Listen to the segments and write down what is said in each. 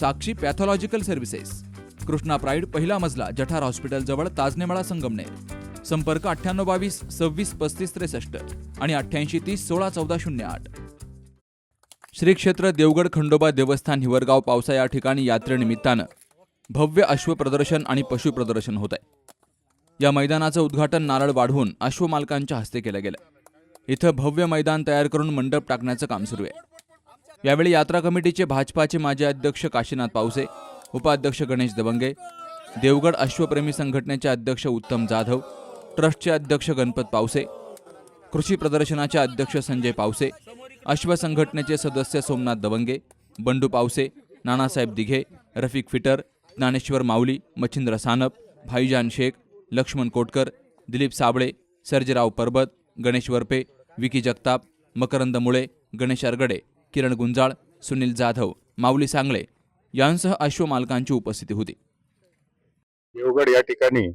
Sakshi pathological services. Krishna pride पहिला मजला जठार हॉस्पिटलजवळ ताजनेमाळा संगमनेर. संपर्क अठ्ठ्याण्णव बावीस सव्वीस पस्तीस त्रेसष्ट आणि अठ्ठ्याऐंशी तीस सोळा चौदा शून्य आठ. श्री क्षेत्र देवगड खंडोबा देवस्थान हिवरगाव पावसा या ठिकाणी यात्रेनिमित्तानं भव्य अश्व प्रदर्शन आणि पशु प्रदर्शन होत आहे. या मैदानाचं उद्घाटन नारळ वाढवून अश्वमालकांच्या हस्ते केलं गेलं. इथं भव्य मैदान तयार करून मंडप टाकण्याचं काम सुरू आहे. यावेळी यात्रा कमिटीचे भाजपाचे माजी अध्यक्ष काशीनाथ पावसे उपाध्यक्ष गणेश दबंगे देवगड अश्वप्रेमी संघटनेचे अध्यक्ष उत्तम जाधव ट्रस्टचे अध्यक्ष गणपत पावसे कृषी प्रदर्शनाचे अध्यक्ष संजय पावसे अश्व संघटनेचे सदस्य सोमनाथ दवंगे बंडू पावसे नानासाहेब दिघे रफिक फिटर ज्ञानेश्वर माऊली मच्छिंद्र सानप भाईजान शेख लक्ष्मण कोटकर दिलीप साबळे सर्जेराव परबत गणेश वरपे विकी जगताप मकरंद मुळे गणेश अरगडे. किरण गुंजाळ सुनील जाधव माऊली सांगळे यांसह अश्व मालकांची उपस्थिती होती. देवगड या ठिकाणी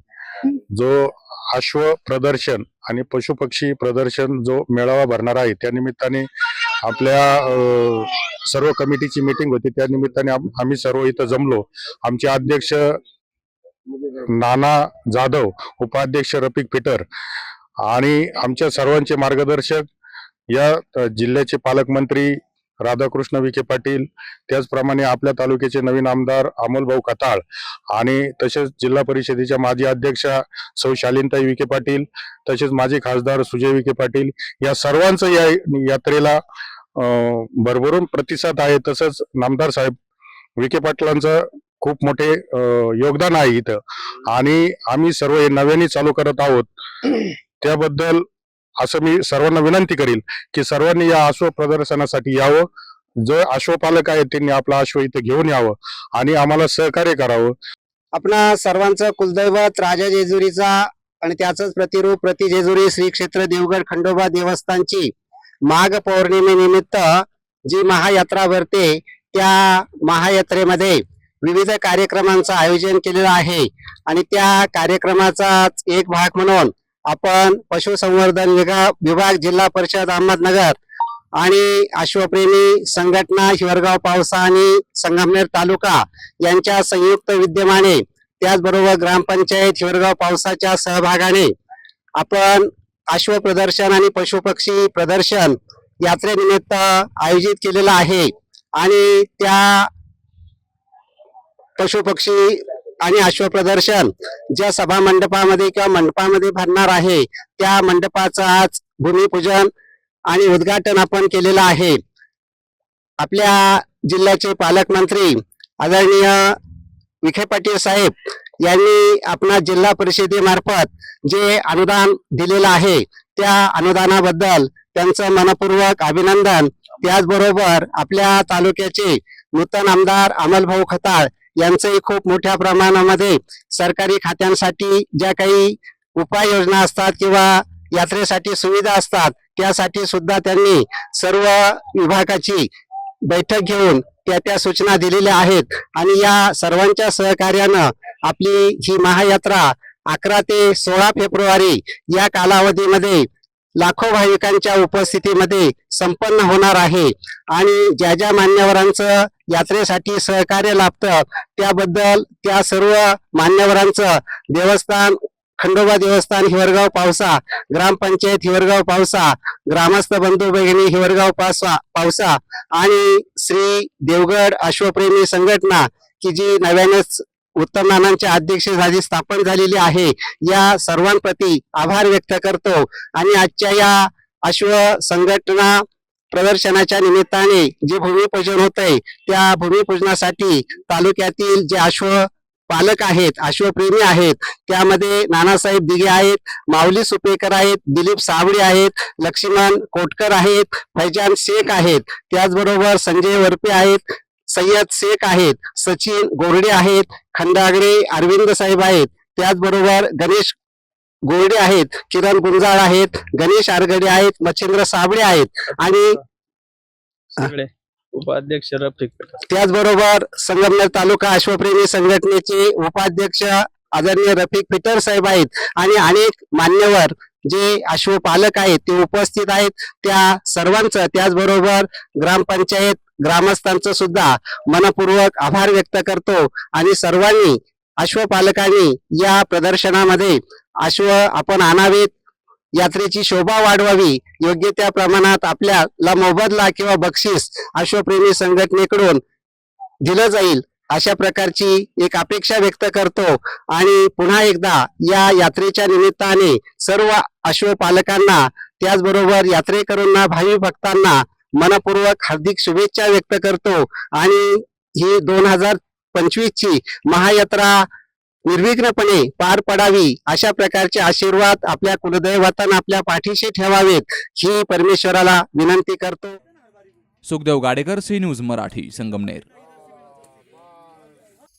जो अश्व प्रदर्शन आणि पशुपक्षी प्रदर्शन जो मेळावा भरणार आहे त्या निमित्ताने आपल्या सर्व कमिटीची मीटिंग होती. त्या निमित्ताने आम्ही सर्व इथं जमलो. आमचे अध्यक्ष नाना जाधव उपाध्यक्ष रफिक फिटर आणि आमच्या सर्वांचे मार्गदर्शक या जिल्ह्याचे पालकमंत्री राधाकृष्ण विखे पाटील त्याचप्रमाणे आपल्या तालुक्याचे नवीन आमदार अमोलभाऊ कताळ आणि तसेच जिल्हा परिषदेच्या माजी अध्यक्षा सौ शालिनताई विखे पाटील तसेच माजी खासदार सुजय विखे पाटील या सर्वांचं या यात्रेला भरभरून प्रतिसाद आहे. तसंच नामदार साहेब विखे पाटलांचं खूप मोठे योगदान आहे इथं. आणि आम्ही सर्व हे नव्याने चालू करत आहोत. त्याबद्दल असं मी सर्वांना विनंती करील की सर्वांनी या अश्व प्रदर्शनासाठी यावं. जो अश्वपालक आहेत त्यांनी आपला अश्व इथे घेऊन यावं आणि आम्हाला सहकार्य करावं. आपणा सर्वांचं कुलदैवत राजा जेजुरीचा आणि त्याचंच प्रतिरूप प्रति जेजुरी श्री क्षेत्र देवगड खंडोबा देवस्थानची माघ पौर्णिमेनिमित्त जी महायात्रा भरते त्या महायात्रेमध्ये विविध कार्यक्रमांचं आयोजन केलेलं आहे. आणि त्या कार्यक्रमाचाच एक भाग म्हणून आपण पशुसंवर्धन विभाग विभाग जिल्हा परिषद अहमदनगर आणि अश्वप्रेमी संघटना हिवरगाव पावसा आणि संगमनेर तालुका यांच्या संयुक्त विद्यमाने त्याचबरोबर ग्रामपंचायत हिवरगाव पावसाच्या सहभागाने आपण अश्व प्रदर्शन आणि पशुपक्षी प्रदर्शन यात्रेनिमित्त आयोजित केलेलं आहे. आणि त्या पशुपक्षी आणि अश्वप्रदर्शन ज्या सभा मंडपामध्ये किंवा मंडपामध्ये भरणार आहे त्या मंडपाचं आज भूमिपूजन आणि उद्घाटन आपण केलेलं आहे. आपल्या जिल्ह्याचे पालकमंत्री आदरणीय विखे पाटील साहेब यांनी आपणा जिल्हा परिषदेमार्फत जे अनुदान दिलेलं आहे त्या अनुदानाबद्दल त्यांचं मनपूर्वक अभिनंदन. त्याचबरोबर आपल्या तालुक्याचे नूतन आमदार अमलभाऊ खताळ यांचंही खूप मोठ्या प्रमाणामध्ये सरकारी खात्यांसाठी ज्या काही उपाययोजना असतात किंवा यात्रेसाठी सुविधा असतात त्यासाठी सुद्धा त्यांनी सर्व विभागाची बैठक घेऊन त्या त्या सूचना दिलेल्या आहेत. आणि या सर्वांच्या सहकार्यानं आपली ही महायात्रा अकरा ते सोळा फेब्रुवारी या कालावधीमध्ये लाखो भाविकांच्या उपस्थितीमध्ये संपन्न होणार आहे. आणि ज्या ज्या मान्यवरांचं यात्रेसाठी सहकार्य लाभतं त्याबद्दल त्या सर्व मान्यवरांचं देवस्थान खंडोबा देवस्थान हिवरगाव पावसा ग्रामपंचायत हिवरगाव पावसा ग्रामस्थ बंधू भगिनी हिवरगाव पावसा पावसा आणि श्री देवगड अश्वप्रेमी संघटना की जी नव्यानेच उत्तम नानांच्या अध्यक्षतेखाली स्थापन झालेली आहे. या सर्वांप्रती आभार व्यक्त करतो. आणि आजच्या या अश्व संघटना प्रदर्शनाच्या निमित्ताने जे भूमिपूजन होत आहे त्या भूमिपूजनासाठी तालुक्यातील जे अश्व पालक आहेत अश्वप्रेमी आहेत त्यामध्ये नानासाहेब दिघे आहेत माऊली सुपेकर आहेत दिलीप सावळे आहेत लक्ष्मण कोटकर आहेत फैजान शेख आहेत. त्याचबरोबर संजय वरपे आहेत सय्यद शेख आहेत सचिन गोरडे आहेत खंडागडे अरविंद साहेब आहेत. त्याचबरोबर गणेश गोरडे आहेत किरण गुंजाळ आहेत गणेश आरगडे आहेत मच्छिंद्र साबळे आहेत. आणि उपाध्यक्ष रफिक त्याचबरोबर संगमनेर तालुका अश्वप्रेमी संघटनेचे उपाध्यक्ष आदरणीय रफिक पीटर साहेब आहेत. आणि अनेक मान्यवर जे अश्वपालक आहेत ते उपस्थित आहेत. त्या सर्वांचं त्याचबरोबर ग्रामपंचायत ग्रामस्थांचं सुद्धा मनपूर्वक आभार व्यक्त करतो. आणि सर्वांनी अश्वपालकांनी या प्रदर्शनामध्ये अश्व आपण आणावेत यात्रेची शोभा वाढवावी योग्य त्या प्रमाणात आपल्याला मोबदला किंवा बक्षीस अश्वप्रेमी संघटनेकडून दिलं जाईल. अशा प्रकारची एक अपेक्षा व्यक्त करतो. आणि पुन्हा एकदा या यात्रेच्या निमित्ताने सर्व अश्वपालकांना त्याचबरोबर यात्रेकरूंना भावी भक्तांना मनपूर्वक हार्दिक शुभेच्छा व्यक्त करतो. आणि ही दोन हजार पंचवीस ची महायात्रा निर्विघ्नपणे पार पडावी अशा प्रकारचे आशीर्वाद आपल्या कुलदैवतांना आपल्या पाठीशी ठेवावेत ही परमेश्वराला विनंती करतो. Sukhdev Gadekar C News Marathi Sangamner.